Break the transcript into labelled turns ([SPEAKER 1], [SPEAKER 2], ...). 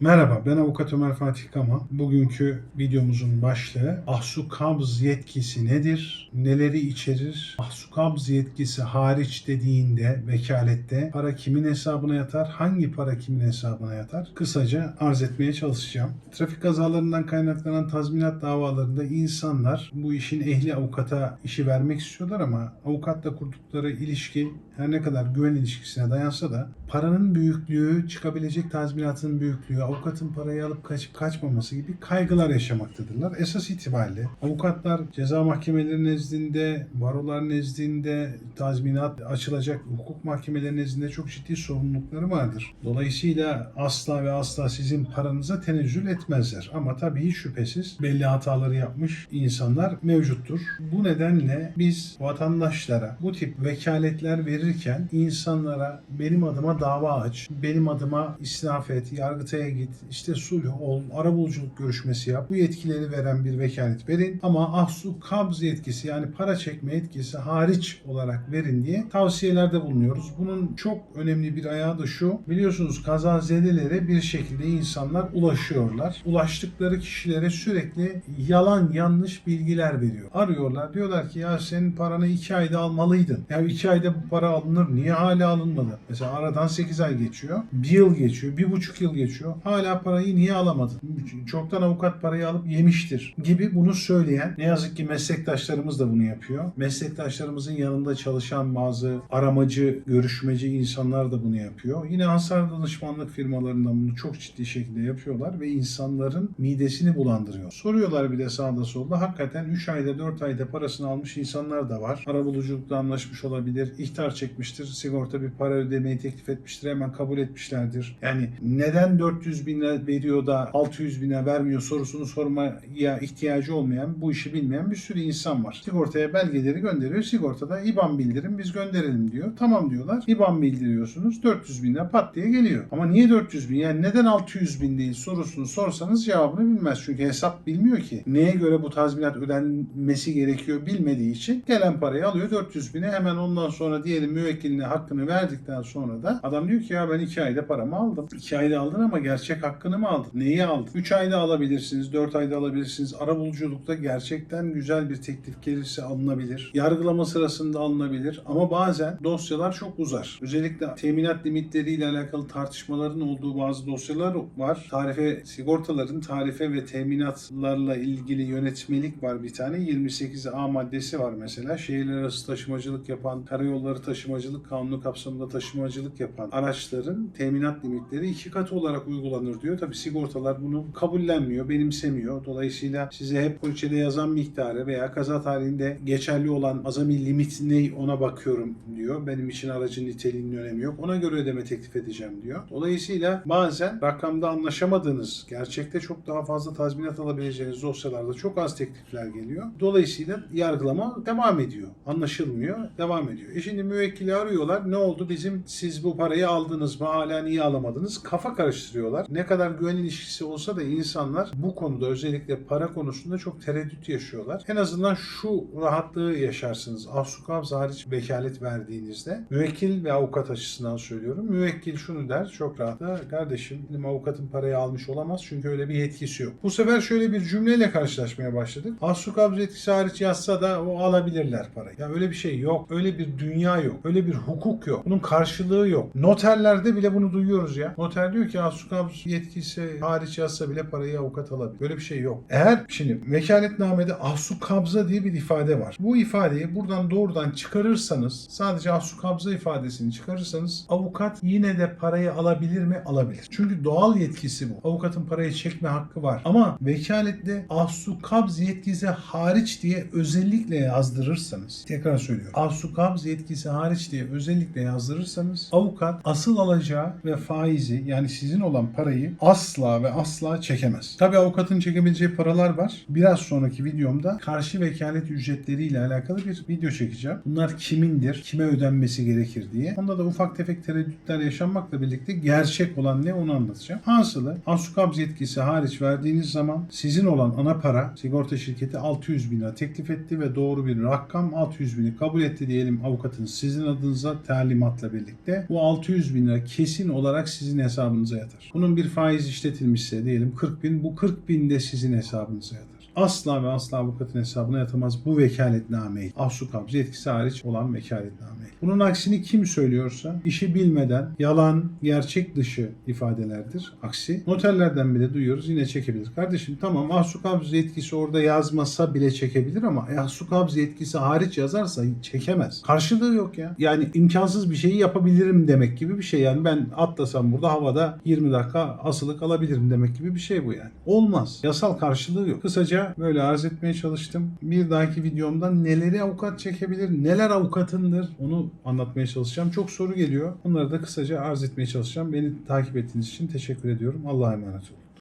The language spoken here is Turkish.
[SPEAKER 1] Merhaba, ben Avukat Ömer Fatih Kama. Bugünkü videomuzun başlığı Ahsu Kabz yetkisi nedir? Neleri içerir? Ahsu Kabz yetkisi hariç dediğinde vekalette para kimin hesabına yatar? Hangi para kimin hesabına yatar? Kısaca arz etmeye çalışacağım. Trafik kazalarından kaynaklanan tazminat davalarında insanlar bu işin ehli avukata işi vermek istiyorlar ama avukatla kurdukları ilişki her ne kadar güven ilişkisine dayansa da paranın büyüklüğü, çıkabilecek tazminatın büyüklüğü, avukatın parayı alıp kaçıp kaçmaması gibi kaygılar yaşamaktadırlar. Esas itibariyle avukatlar ceza mahkemeleri nezdinde, barolar nezdinde tazminat açılacak hukuk mahkemeleri nezdinde çok ciddi sorumlulukları vardır. Dolayısıyla asla ve asla sizin paranıza tenezzül etmezler. Ama tabii hiç şüphesiz belli hataları yapmış insanlar mevcuttur. Bu nedenle biz vatandaşlara bu tip vekaletler verirken insanlara benim adıma dava aç, benim adıma israf et, yargıtaya git, işte sulh ol, arabuluculuk görüşmesi yap. Bu yetkileri veren bir vekalet verin ama ahsu kabz yetkisi yani para çekme yetkisi hariç olarak verin diye tavsiyelerde bulunuyoruz. Bunun çok önemli bir ayağı da şu. Biliyorsunuz kazazedelere bir şekilde insanlar ulaşıyorlar. Ulaştıkları kişilere sürekli yalan yanlış bilgiler veriyor. Arıyorlar diyorlar ki ya senin paranı iki ayda almalıydın. Ya iki ayda bu para alınır. Niye hala alınmadı? Mesela aradan 8 ay geçiyor. Bir yıl geçiyor. Bir buçuk yıl geçiyor. Hala parayı niye alamadın? Çoktan avukat parayı alıp yemiştir gibi bunu söyleyen ne yazık ki meslektaşlarımız da bunu yapıyor. Meslektaşlarımızın yanında çalışan bazı aramacı, görüşmeci insanlar da bunu yapıyor. Yine hasar danışmanlık firmalarından bunu çok ciddi şekilde yapıyorlar ve insanların midesini bulandırıyor. Soruyorlar bir de sağda solda. Hakikaten 3 ayda 4 ayda parasını almış insanlar da var. Arabuluculukla anlaşmış olabilir. ihtar çekmiştir. Sigorta bir para ödemeyi teklif etmiştir. Hemen kabul etmişlerdir. Yani neden 400 bin lira veriyor da 600 bine vermiyor sorusunu sormaya ihtiyacı olmayan, bu işi bilmeyen bir sürü insan var. Sigortaya belgeleri gönderiyor. Sigortada IBAN bildirin biz gönderelim diyor. Tamam diyorlar. IBAN bildiriyorsunuz. 400 bin lira pat diye geliyor. Ama niye 400 bin? Yani neden 600 bin değil sorusunu sorsanız cevabını bilmez. Çünkü hesap bilmiyor ki. Neye göre bu tazminat ödenmesi gerekiyor bilmediği için gelen parayı alıyor 400 bine hemen ondan sonra diyelim müvekkiline hakkını verdikten sonra da adam diyor ki ya ben 2 ayda paramı aldım. 2 ayda aldın ama gerçek hakkını mı aldın? Neyi aldın? 3 ayda alabilirsiniz, 4 ayda alabilirsiniz. Arabuluculukta gerçekten güzel bir teklif gelirse alınabilir. Yargılama sırasında alınabilir ama bazen dosyalar çok uzar. Özellikle teminat limitleriyle alakalı tartışmaların olduğu bazı dosyalar var. Tarife, sigortaların tarife ve teminatlarla ilgili yönetmelik var bir tane. 28A maddesi var mesela. Şehirler arası taşımacılık yapan, karayolları taşımacılık kanunu kapsamında taşımacılık yapan araçların teminat limitleri iki katı olarak uygulanır diyor. Tabi sigortalar bunu kabullenmiyor, benimsemiyor. Dolayısıyla size hep poliçede yazan miktarı veya kaza tarihinde geçerli olan azami limit ne ona bakıyorum diyor. Benim için aracın niteliğinin önemi yok. Ona göre ödeme teklif edeceğim diyor. Dolayısıyla bazen rakamda anlaşamadığınız, gerçekte çok daha fazla tazminat alabileceğiniz dosyalarda çok az teklifler geliyor. Dolayısıyla yargılama devam ediyor. Anlaşılmıyor, devam ediyor. E şimdi müvekkili arıyorlar. Ne oldu? Bizim siz bu parayı aldınız mı? Hala niye alamadınız? Kafa karıştırıyorlar. Ne kadar güven ilişkisi olsa da insanlar bu konuda özellikle para konusunda çok tereddüt yaşıyorlar. En azından şu rahatlığı yaşarsınız. Ahsukavz hariç vekalet verdiğinizde müvekkil ve avukat açısından söylüyorum. Müvekkil şunu der çok rahat. "Ha, Kardeşim benim avukatın parayı almış olamaz çünkü öyle bir yetkisi yok. Bu sefer şöyle bir cümleyle karşılaşmaya başladık. Ahsukavz yetkisi hariç yazsa da o alabilirler parayı. Ya öyle bir şey yok. Öyle bir dünya yok. Öyle bir hukuk yok. Bunun karşılığı yok. Noterlerde bile bunu duyuyoruz ya. Noter diyor ki Yetkisi hariç yazsa bile parayı avukat alabilir. Böyle bir şey yok. Eğer şimdi vekaletnamede ahsu kabza diye bir ifade var. Bu ifadeyi buradan doğrudan çıkarırsanız sadece ahsu kabza ifadesini çıkarırsanız avukat yine de parayı alabilir mi? Alabilir. Çünkü doğal yetkisi bu. Avukatın parayı çekme hakkı var. Ama vekalette ahsu kabz yetkisi hariç diye özellikle yazdırırsanız tekrar söylüyorum. Ahsu kabz yetkisi hariç diye özellikle yazdırırsanız avukat asıl alacağı ve faizi yani sizin olan parayı asla ve asla çekemez. Tabi avukatın çekebileceği paralar var. Biraz sonraki videomda karşı vekalet ücretleriyle alakalı bir video çekeceğim. Bunlar kimindir, kime ödenmesi gerekir diye. Onda da ufak tefek tereddütler yaşanmakla birlikte gerçek olan ne onu anlatacağım. Hasılı Asukabz yetkisi hariç verdiğiniz zaman sizin olan ana para sigorta şirketi 600 bin lira teklif etti ve doğru bir rakam 600 bini kabul etti diyelim avukatınız sizin adınıza talimatla birlikte. Bu 600 bin lira kesin olarak sizin hesabınıza yatar. Bunun bunun bir faiz işletilmişse diyelim 40 bin. Bu 40 bin de sizin hesabınıza yatar. Asla ve asla avukatın hesabına yatamaz bu vekaletnameyi. Ahsu kabz yetkisi hariç olan vekaletnameyi. Bunun aksini kim söylüyorsa işi bilmeden yalan, gerçek dışı ifadelerdir. Aksi noterlerden bile duyuyoruz yine çekebilir. Kardeşim tamam ahsu kabz yetkisi orada yazmasa bile çekebilir ama ahsu kabz yetkisi hariç yazarsa çekemez. Karşılığı yok ya. Yani imkansız bir şeyi yapabilirim demek gibi bir şey. Yani ben atlasam burada havada 20 dakika asılı kalabilirim demek gibi bir şey bu yani. Olmaz. Yasal karşılığı yok. Kısaca böyle arz etmeye çalıştım. Bir dahaki videomda neleri avukat çekebilir, neler avukatındır onu anlatmaya çalışacağım. Çok soru geliyor. Onları da kısaca arz etmeye çalışacağım. Beni takip ettiğiniz için teşekkür ediyorum. Allah'a emanet olun.